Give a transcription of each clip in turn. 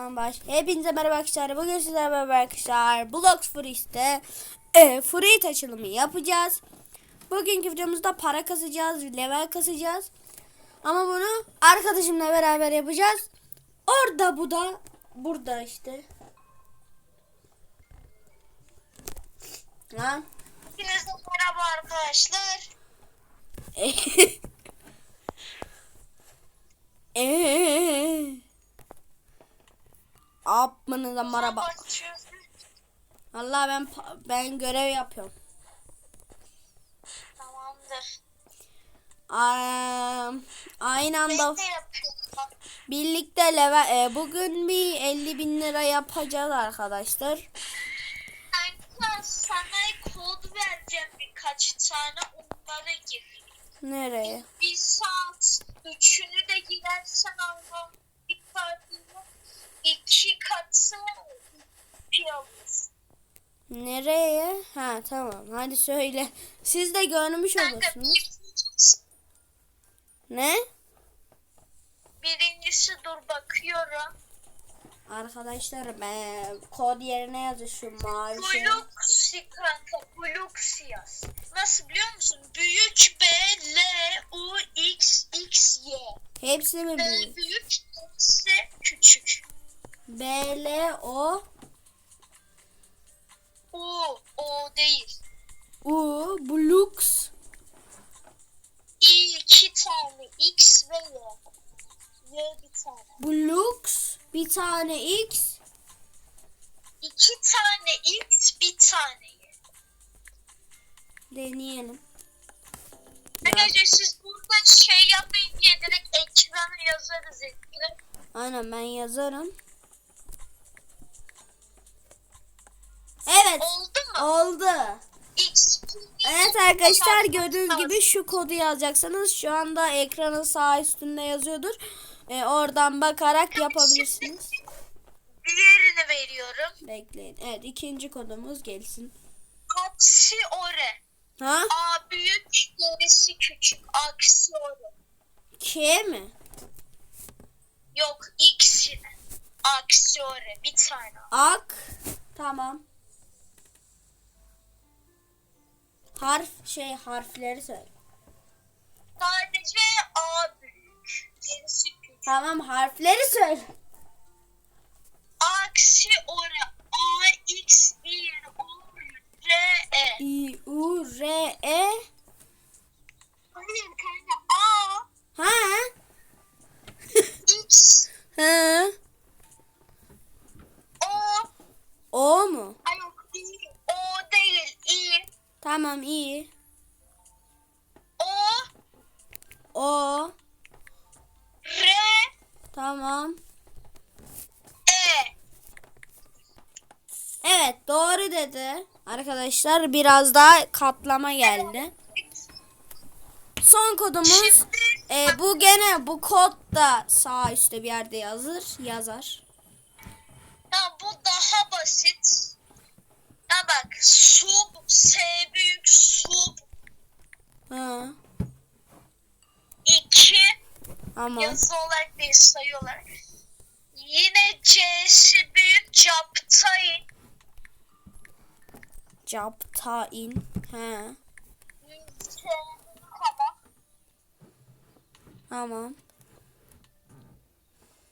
Baş. Hepinize merhaba arkadaşlar. Bugün sizlerle beraber arkadaşlar Blox Freeze'de e, Free açılımı yapacağız. Bugünkü videomuzda para kasacağız, level kasacağız. Ama bunu arkadaşımla beraber yapacağız. Orada bu da burada işte. Lan. Hepinize merhaba arkadaşlar. Eee. Apmanıza merhaba. Allah ben ben görev yapıyorum. Tamamdır. Aa, aynı anda birlikte level e, bugün bir 50 bin lira yapacağız arkadaşlar. Kanka sana kod vereceğim birkaç tane onlara gir. Nereye? Bir saat üçünü de girersen Allah'ım bir kartını iki. Nereye? Ha tamam hadi söyle. Siz de görmüş olursunuz. Ne? birincisi dur bakıyorum. Arkadaşlar ben kod yerine yazın şu mavi şey. Bluxi kanka Bluxi yaz. Nasıl biliyor musun? Büyük B, L, U, X, X, Y. Hepsi mi B büyük? büyük, X küçük. B, L, O, U, O değil. U, Blux. İ iki tane, X ve Y. Y bir tane. Blux. Bir tane X. İki tane X, bir tane Y. Deneyelim. Arkadaşlar siz burada şey yapmayın diye direkt ekrana yazarız ekran. Aynen ben yazarım. Evet. Oldu mu? Oldu. Evet arkadaşlar gördüğünüz gibi şu kodu yazacaksınız. Şu anda ekranın sağ üstünde yazıyordur. Ee, oradan bakarak yapabilirsiniz. Diğerini veriyorum. Bekleyin. Evet ikinci kodumuz gelsin. Aksi ore. Ha? A büyük, gerisi küçük. Aksi ore. K mi? Yok X. Aksi ore. Bir tane. Ak. Tamam. Harf şey harfleri söyle. Sadece A büyük. Gerisi küçük. Tamam harfleri söyle. Aksi ore. A, X, I, U, R, E. I U R E Hayır kanka. A, Ha? X, Hı. O. O mu? Ay yok I. O değil. I. Tamam iyi. O, O. R, Tamam. E. Evet doğru dedi. Arkadaşlar biraz daha katlama geldi. Son kodumuz e, bu gene bu kod da sağ üstte bir yerde yazır yazar. Ya bu daha basit. Ya bak sub S büyük sub Hı. 2 Ama yazı olarak değil sayı olarak. Yine C'si büyük captayın. capta in. He. Tamam. Tamam.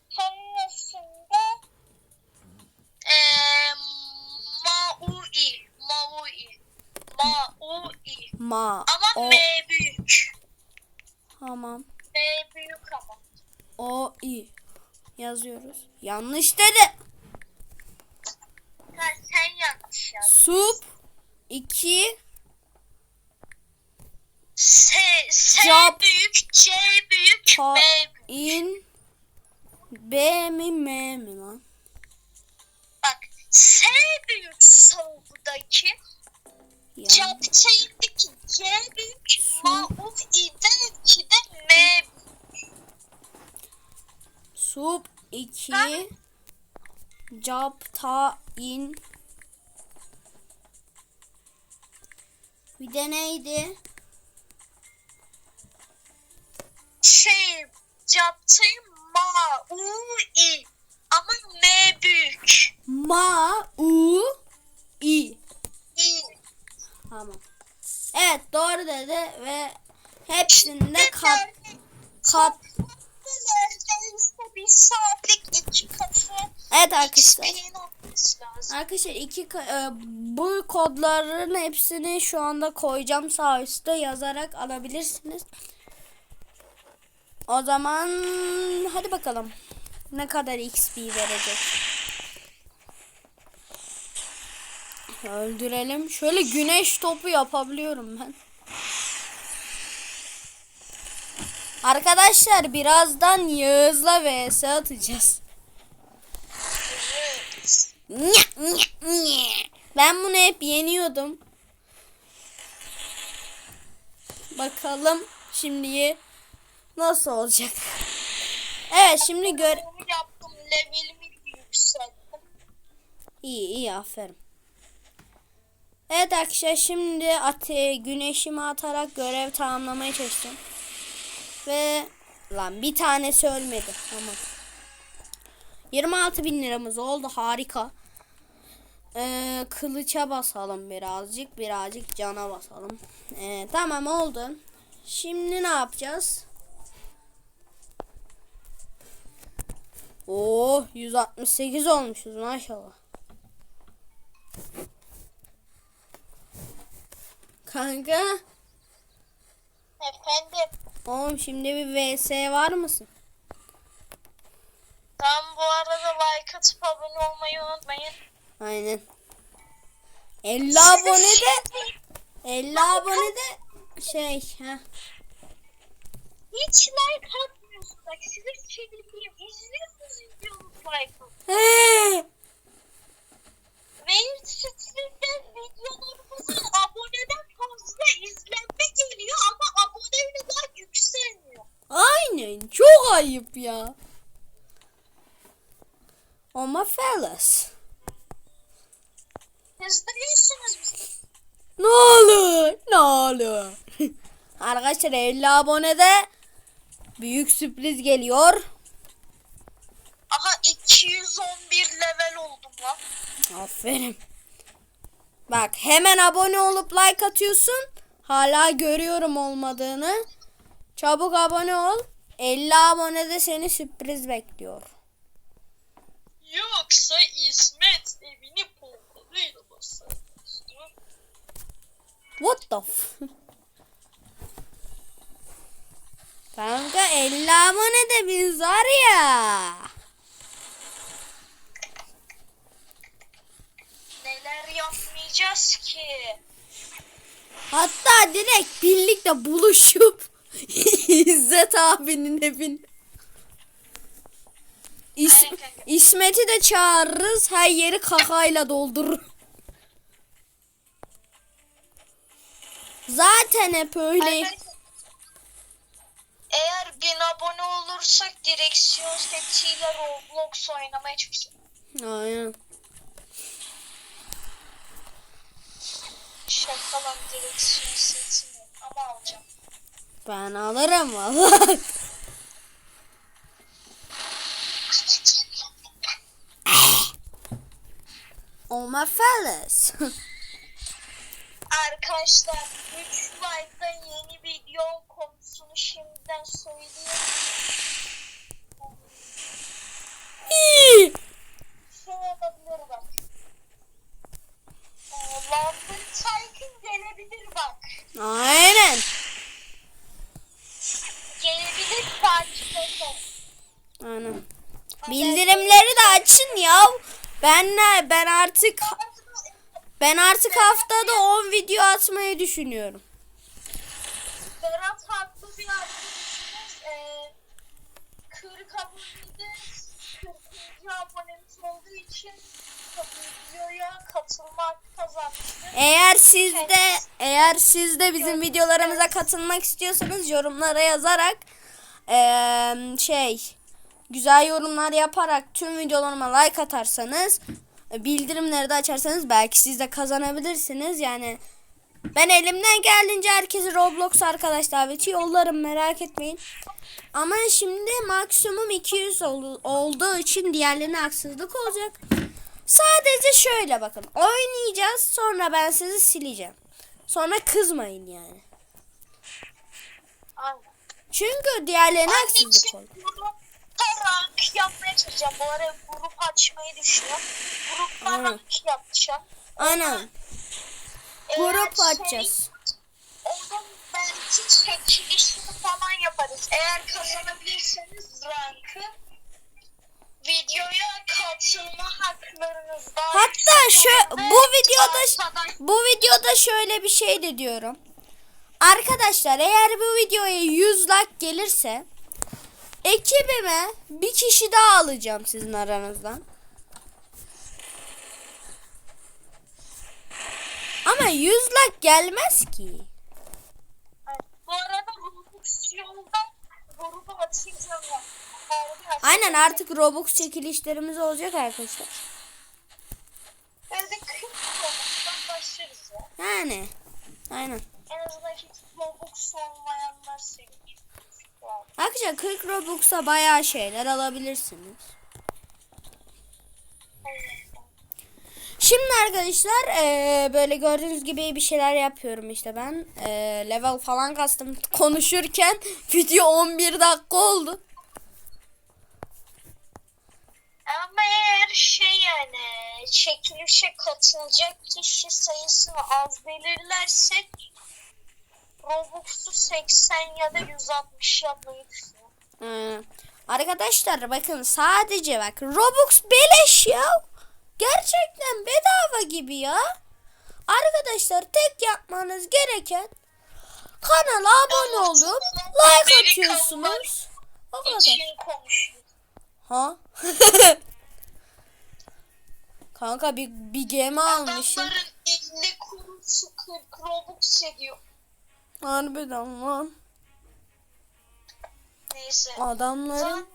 Sonrasında eee maui maui maui Ma. ama O. M büyük. Tamam. M büyük ama. O i yazıyoruz. Yanlış dedi. Ha, sen yanlış yazdın. Sup 2 S, S Cap- büyük, C büyük, Ta M Capta in Bir de neydi? Şey, Capçay'ın Ma, U, İ. Ama M Ma U I. İyi. Tamam. Evet doğru dedi ve hepsinde kat kat. Bir saatlik iki katı Evet arkadaşlar. Arkadaşlar iki e, bu kodların hepsini şu anda koyacağım sağ üstte yazarak alabilirsiniz. O zaman hadi bakalım. Ne kadar XP verecek? Öldürelim. Şöyle güneş topu yapabiliyorum ben. Arkadaşlar birazdan Yağız'la vs atacağız. Ben bunu hep yeniyordum. Bakalım şimdi nasıl olacak. Evet şimdi gör. Yaptım. Levelimi yükselttim. İyi iyi aferin. Evet arkadaşlar şimdi ate güneşimi atarak görev tamamlamaya çalıştım. Ve lan bir tanesi ölmedi. Tamam. 26 bin liramız oldu harika. Ee, kılıça basalım birazcık birazcık cana basalım. Ee, tamam oldu. Şimdi ne yapacağız? Oo 168 olmuşuz maşallah. Kanka Efendim. Oğlum şimdi bir VS var mısın? Tam bu arada like atıp abone olmayı unutmayın. Aynen. 50 abone de 50 abone de şey ha. Hiç like atmıyorsun. Bak size çevireyim. İzliyorsunuz videomu like at. He. Ve sizden videolarımızın aboneden fazla izlenme geliyor ama abone daha yükselmiyor. Aynen çok ayıp ya. Ama fellas. Kızdırıyorsunuz bizi. Ne olur ne olur. Arkadaşlar 50 abonede büyük sürpriz geliyor. Aha 211 level oldum lan. Aferin. Bak hemen abone olup like atıyorsun. Hala görüyorum olmadığını. Çabuk abone ol. 50 abonede seni sürpriz bekliyor. Yoksa İsmet evini pompalıyla basarmıştı. What the f- Kanka 50 abone de biz var ya. Neler yapmayacağız ki? Hatta direkt birlikte buluşup İzzet abinin evine. İs- Aynen kanka. İsmet'i de çağırırız. Her yeri kakayla doldurur. Zaten hep öyle. Aynen. Eğer bin abone olursak direksiyon setiyle Roblox oynamaya çalışacağım. Aynen. Şaka lan direksiyon setini ama alacağım. Ben alırım valla. Oh my fellas. Arkadaşlar 3 like'da yeni video konusunu şimdiden söyleyeyim. İyi. Şey olabilir bak. Lambert Tycoon gelebilir bak. Aynen. Gelebilir edin. Aynen. Bildirimleri de açın ya. Ben ben artık ben artık haftada 10 video atmayı düşünüyorum. Berat haklı bir arkadaşımız. Ee, 40 abonede 40. abonemiz olduğu için Eğer siz de eğer siz de bizim videolarımıza katılmak istiyorsanız yorumlara yazarak eee, şey güzel yorumlar yaparak tüm videolarıma like atarsanız bildirimleri de açarsanız belki siz de kazanabilirsiniz. Yani ben elimden geldiğince herkesi Roblox arkadaş daveti yollarım merak etmeyin. Ama şimdi maksimum 200 ol- olduğu için diğerlerine haksızlık olacak. Sadece şöyle bakın. Oynayacağız sonra ben sizi sileceğim. Sonra kızmayın yani. Aynen. Çünkü diğerlerine haksızlık oldu. Grupta rank yapmaya çalışacağım. Bu ara grup açmayı düşünüyorum. Aynen. rank yapacağım. Aynen. Eğer Grup şey- açacağız. Belki çekilişini falan yaparız. Eğer kazanabilirseniz rankı videoya katılma haklarınız var. Hatta şu bu videoda bu videoda şöyle bir şey de diyorum. Arkadaşlar eğer bu videoya 100 like gelirse ekibime bir kişi daha alacağım sizin aranızdan. Ama 100 like gelmez ki. Bu arada Roblox yolda grubu açacağım. Aynen artık Robux çekilişlerimiz olacak arkadaşlar. Evde 40 Robux'tan başlarız ya. Yani. Aynen. En azından hiç Robux olmayanlar sevinir. Arkadaşlar 40 Robux'a bayağı şeyler alabilirsiniz. Şimdi arkadaşlar eee, böyle gördüğünüz gibi bir şeyler yapıyorum işte ben. Eee, level falan kastım konuşurken video 11 dakika oldu. Ama eğer şey yani çekilişe katılacak kişi sayısını az belirlersek Robux'u 80 ya da 160 yapmayı düşünüyorum. Ee, arkadaşlar bakın sadece bak Robux beleş ya. Gerçekten bedava gibi ya. Arkadaşlar tek yapmanız gereken kanala abone olup like atıyorsunuz. O kadar. Ha? Kanka bir, bir gemi almışım. Adamların 50 kuruşu 40 Robux ediyor. Harbiden lan. Neyse. Adamların.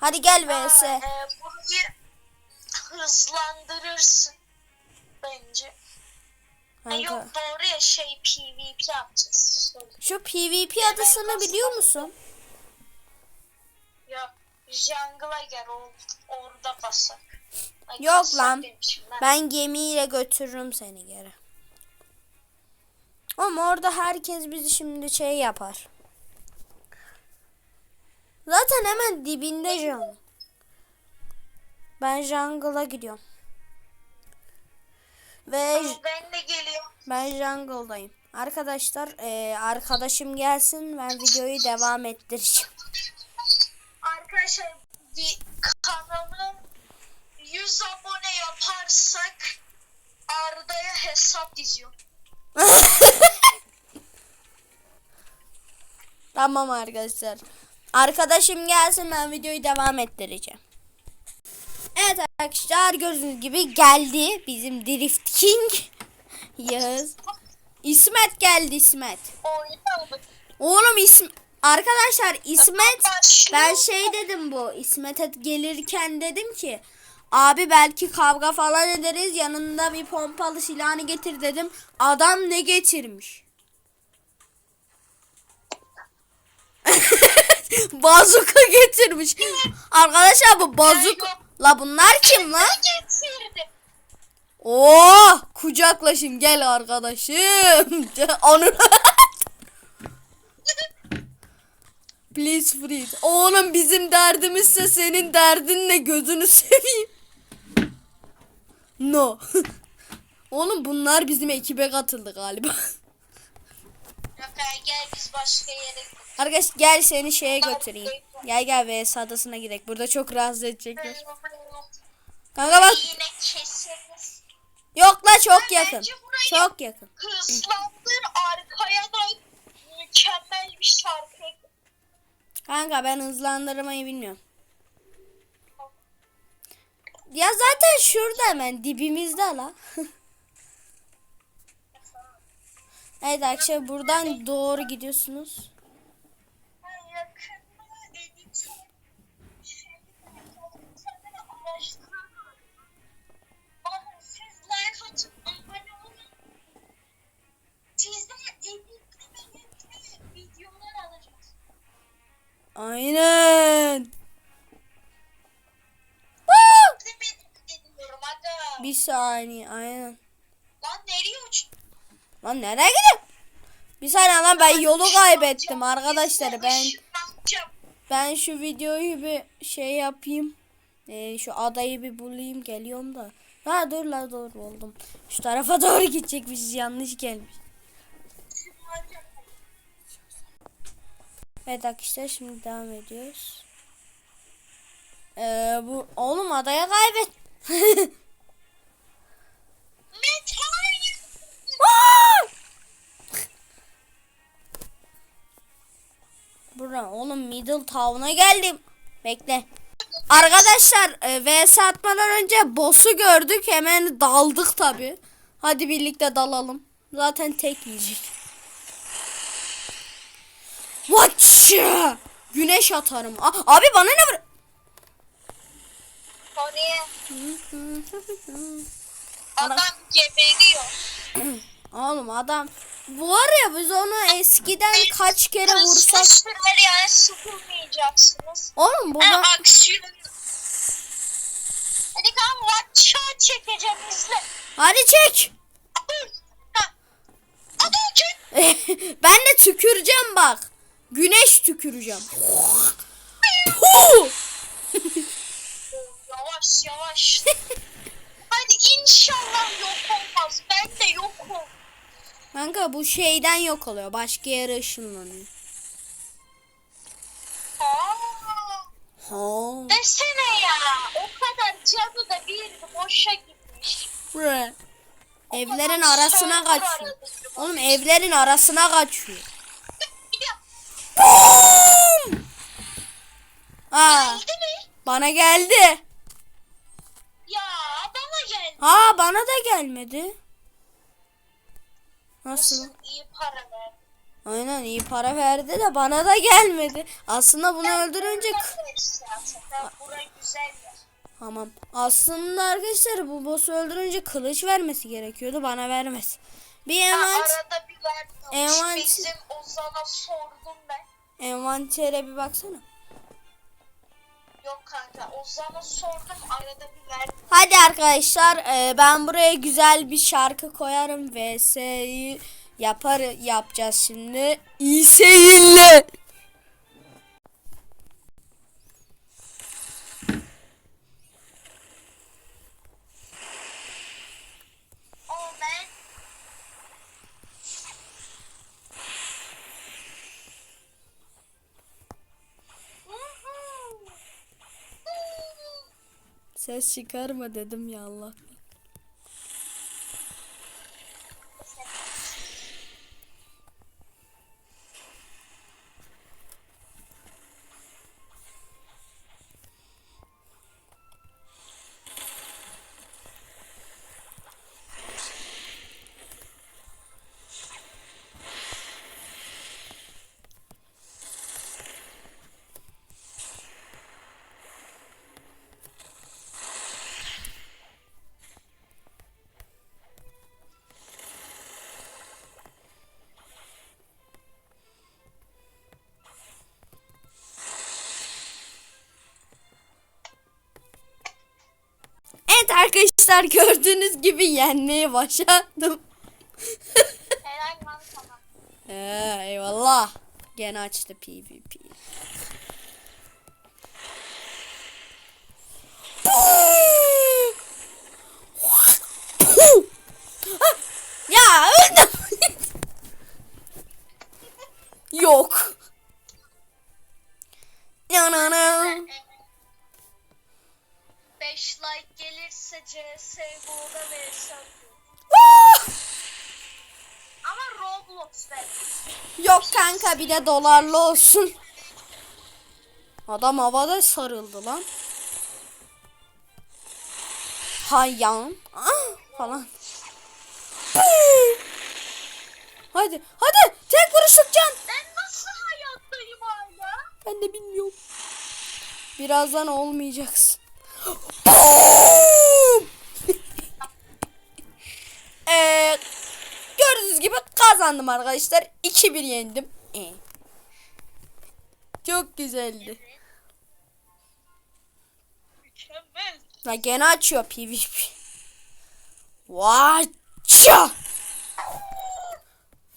Hadi gel vs. E, burayı hızlandırırsın bence. E, Kanka. yok doğru ya şey PvP yapacağız. Şu PvP adısını biliyor musun? Jungle'a gel or, orada basak. Ay, Yok basak lan. demişim ben. Ben gemiyle götürürüm seni geri. Ama orada herkes bizi şimdi şey yapar. Zaten hemen dibinde jungle. Ben jungle'a gidiyorum. Ve Ben de geliyorum. ben jungle'dayım. Arkadaşlar eee, arkadaşım gelsin ben videoyu devam ettireceğim. Arkadaşlar bir kanalı 100 abone yaparsak Arda'ya hesap diziyorum. Tamam arkadaşlar. Arkadaşım gelsin ben videoyu devam ettireceğim. Evet arkadaşlar gördüğünüz gibi geldi bizim Drift King. Yağız. İsmet geldi İsmet. Oğlum ism Arkadaşlar İsmet ben şey dedim bu İsmet'e gelirken dedim ki abi belki kavga falan ederiz yanında bir pompalı silahını getir dedim. Adam ne getirmiş? bazuka getirmiş. Arkadaşlar bu bazuk la bunlar kim lan? Oo, kucaklaşın gel arkadaşım. Onu Please freeze. Oğlum bizim derdimizse senin derdin ne gözünü seveyim. No. Oğlum bunlar bizim ekibe katıldı galiba. Gel biz başka yere Arkadaş gel seni şeye götüreyim. Gel gel VS adasına gidelim. Burada çok rahatsız edecekler. Kanka bak. Yine keseriz. Yok la çok yakın. Çok yakın. Hızlandır arkaya da mükemmel bir şarkı. Kanka ben hızlandırmayı bilmiyorum. Ya zaten şurada hemen dibimizde la. evet arkadaşlar buradan doğru gidiyorsunuz. Aynen. Bir saniye aynen. Lan nereye uç? Lan nereye gidiyorsun? Bir saniye lan ben yolu kaybettim arkadaşlar. Ben ben şu videoyu bir şey yapayım. Ee, şu adayı bir bulayım geliyorum da. Ha dur la doğru oldum. Şu tarafa doğru gidecekmişiz yanlış gelmiş. Evet arkadaşlar şimdi devam ediyoruz. Ee, bu oğlum adaya kaybet. Bura oğlum Middle Town'a geldim. Bekle. Arkadaşlar e, VS atmadan önce boss'u gördük. Hemen daldık tabi. Hadi birlikte dalalım. Zaten tek yiyecek. Watch! Güneş atarım. A- abi bana ne vur? Adam geberiyor. Oğlum adam var ya biz onu eskiden kaç kere vursak. yani. Oğlum bu ba- aksiyon. Hadi kan çekeceğim izle. Hadi çek. Ha. Adam çek. ben de tüküreceğim bak. Güneş tüküreceğim. Yavaş yavaş. Hadi inşallah yok olmaz. Ben de yok ol. Kanka bu şeyden yok oluyor. Başka yere ışınlanıyor. Aa, Ha. desene ya. O kadar canı da bir boşa gitmiş. Evlerin arasına kaçıyor. Oğlum evlerin arasına kaçıyor. Ya, Boom! Aa, Geldi mi? bana geldi. Ya bana geldi. Ha bana da gelmedi. Nasıl? Nasıl iyi para ver. Aynen iyi para verdi de bana da gelmedi. Aslında bunu öldürünce k- Ben güzel. Tamam. Aslında arkadaşlar bu boss'u öldürünce kılıç vermesi gerekiyordu. Bana vermez. Bir envant arada bir vermiyormuş. Envant- Bizim Ozan'a sordum ben. envantere bir baksana. Yok kanka Ozan'a sordum arada bir verdi. Hadi arkadaşlar e, ben buraya güzel bir şarkı koyarım. VS'yi yapar yapacağız şimdi. İyi seyirler. Çıkarma dedim ya Allah. Arkadaşlar gördüğünüz gibi yenmeye başladım. Lan sana. Ee, eyvallah. Gene açtı PvP. Yok kanka bir de dolarlı olsun. Adam havada sarıldı lan. Hayyan. Ah, falan. Hadi hadi tek vuruşluk can. Ben nasıl hayattayım hala? Ben de bilmiyorum. Birazdan olmayacaksın. ee, gördüğünüz gibi kazandım arkadaşlar. 2-1 yendim. Ee. Çok güzeldi. Mükemmel. Ha gene açıyor PvP. Vaça!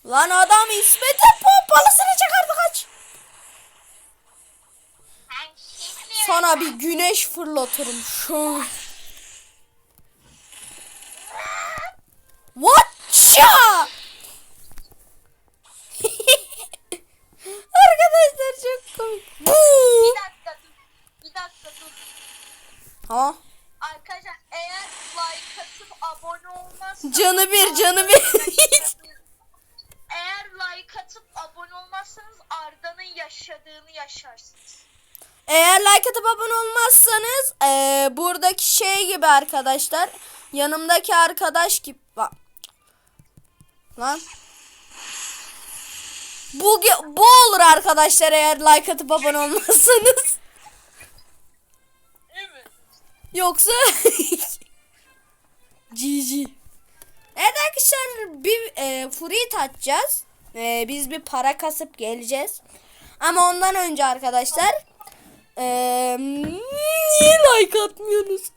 Lan adam İsmet'in pompalısını çıkardı kaç. Sana bir güneş fırlatırım şu. Vaça! Arkadaşlar çok komik. bir Buu! dakika dur. Bir dakika dur. Ha? Arkadaşlar eğer like atıp abone olmazsanız Canı bir canı bir. Eğer like atıp abone olmazsanız Arda'nın yaşadığını yaşarsınız. Eğer like atıp abone olmazsanız eee, buradaki şey gibi arkadaşlar. Yanımdaki arkadaş gibi. Bak. Lan. Bu, bu olur arkadaşlar eğer like atıp abone olmazsanız. Evet. Yoksa GG. Evet arkadaşlar bir e, fruit atacağız. E, biz bir para kasıp geleceğiz. Ama ondan önce arkadaşlar e, niye like atmıyorsunuz?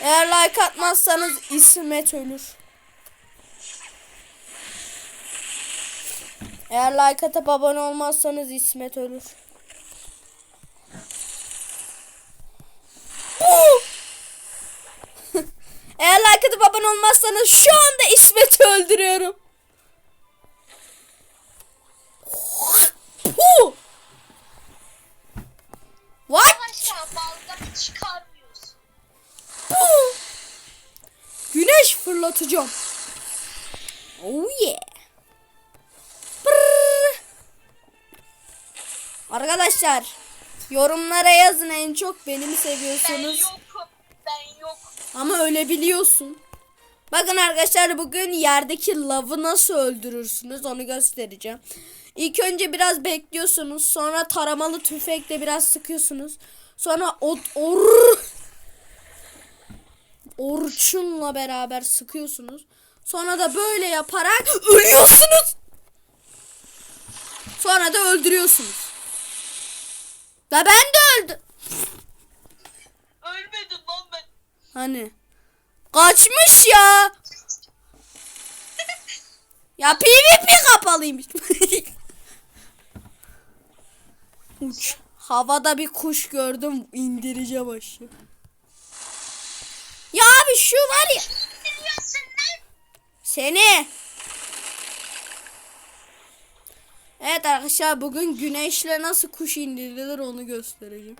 Eğer like atmazsanız İsmet ölür. Eğer like atıp abone olmazsanız İsmet ölür. Eğer like atıp abone olmazsanız şu anda İsmet'i öldürüyorum. What? Arkadaşlar balgam çıkarmıyorsun. Güneş fırlatacağım. Oh yeah. Brrr. Arkadaşlar yorumlara yazın en çok beni mi Ben seviyorsunuz? yokum. Ben yokum. Ama öyle biliyorsun. Bakın arkadaşlar bugün yerdeki lavı nasıl öldürürsünüz onu göstereceğim. İlk önce biraz bekliyorsunuz. Sonra taramalı tüfekle biraz sıkıyorsunuz. Sonra o or orçunla beraber sıkıyorsunuz. Sonra da böyle yaparak ölüyorsunuz. Sonra da öldürüyorsunuz. Ve ben de öldüm. Ölmedim lan ben. Hani? Kaçmış ya. Ya PvP kapalıymış. Uç. Havada bir kuş gördüm indireceğim aşağı. Abi şu var ya. Seni. Evet arkadaşlar bugün güneşle nasıl kuş indirilir onu göstereceğim.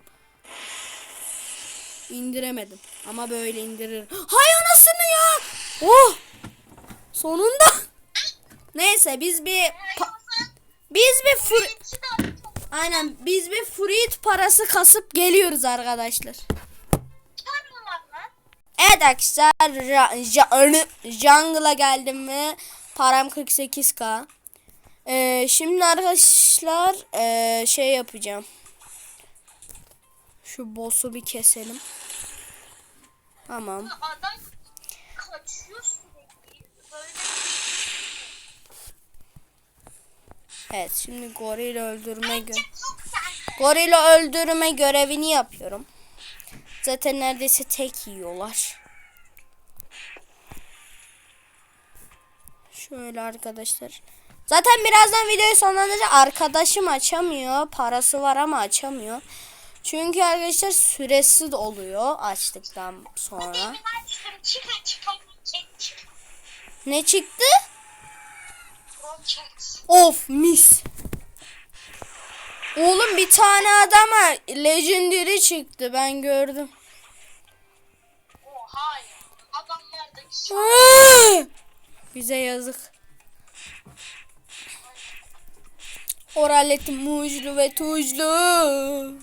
İndiremedim ama böyle indiririm. Hay anasını ya. Oh. Sonunda. Neyse biz bir biz bir de aynen biz bir fruit parası kasıp geliyoruz arkadaşlar. Evet arkadaşlar Jungle'a geldim ve param 48k. Ee, şimdi arkadaşlar ee, şey yapacağım. Şu boss'u bir keselim. Tamam. Evet şimdi goril öldürme gö goril öldürme görevini yapıyorum. Zaten neredeyse tek yiyorlar. Şöyle arkadaşlar. Zaten birazdan videoyu sonlandıracağım. Arkadaşım açamıyor. Parası var ama açamıyor. Çünkü arkadaşlar süresi oluyor açtıktan sonra. Ne çıktı? Of mis. Oğlum bir tane adama legendary çıktı ben gördüm. Oha. Adamlardaki! Bize yazık. Oraletim muzlu ve tuzlu.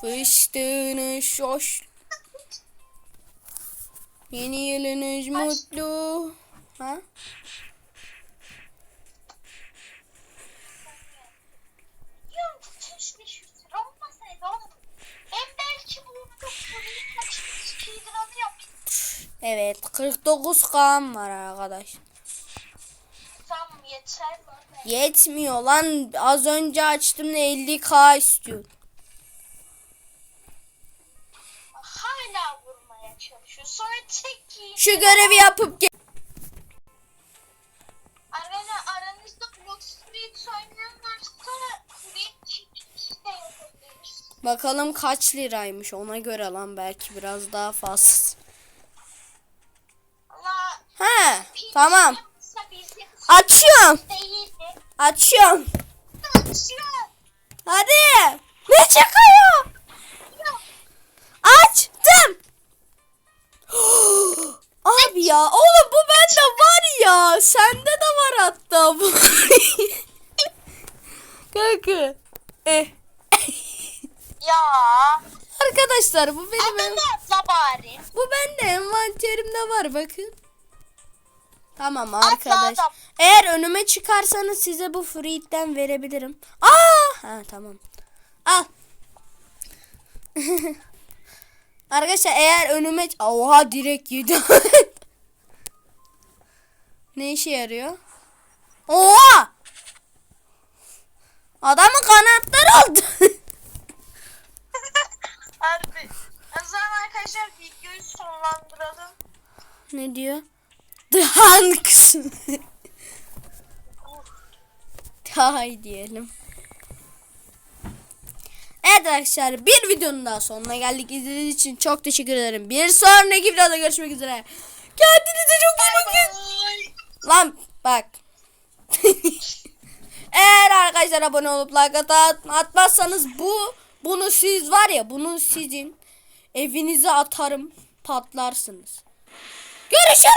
Fıstığını şoş. Yeni yılınız mutlu. Ha? Evet 49 kan var arkadaş. Tamam yeter. Ben Yetmiyor lan. Az önce açtım da 50k istiyor. hala vurmaya çalışıyor. Sonra çekiyor. Şu görevi yapıp gel. Aranızda Street oynayan varsa. Bakalım kaç liraymış ona göre lan belki biraz daha fazla. Allah He tamam. Açıyorum. Açıyorum. Açıyor. Hadi. Ne çıkıyor? Açtım. Abi ya oğlum bu bende var ya. Sende de var hatta bu. Kanka. Eh. Ya. Arkadaşlar bu benim Adını atla bari. bu bende envanterimde var bakın. Tamam arkadaş. adam. Eğer önüme çıkarsanız size bu fruit'ten verebilirim. Aa! Ha tamam. Al. Arkadaşlar eğer önüme oha direkt yedi. ne işe yarıyor? Oha! Adamın kanatları oldu. Harbi. O zaman arkadaşlar videoyu sonlandıralım. ne diyor? The Hunks. Hay diyelim. Evet arkadaşlar bir videonun daha sonuna geldik. İzlediğiniz için çok teşekkür ederim. Bir sonraki videoda görüşmek üzere. Kendinize çok iyi bakın. Lan bak. Eğer arkadaşlar abone olup like at atmazsanız bu bunu siz var ya bunu sizin evinize atarım patlarsınız. Görüşürüz.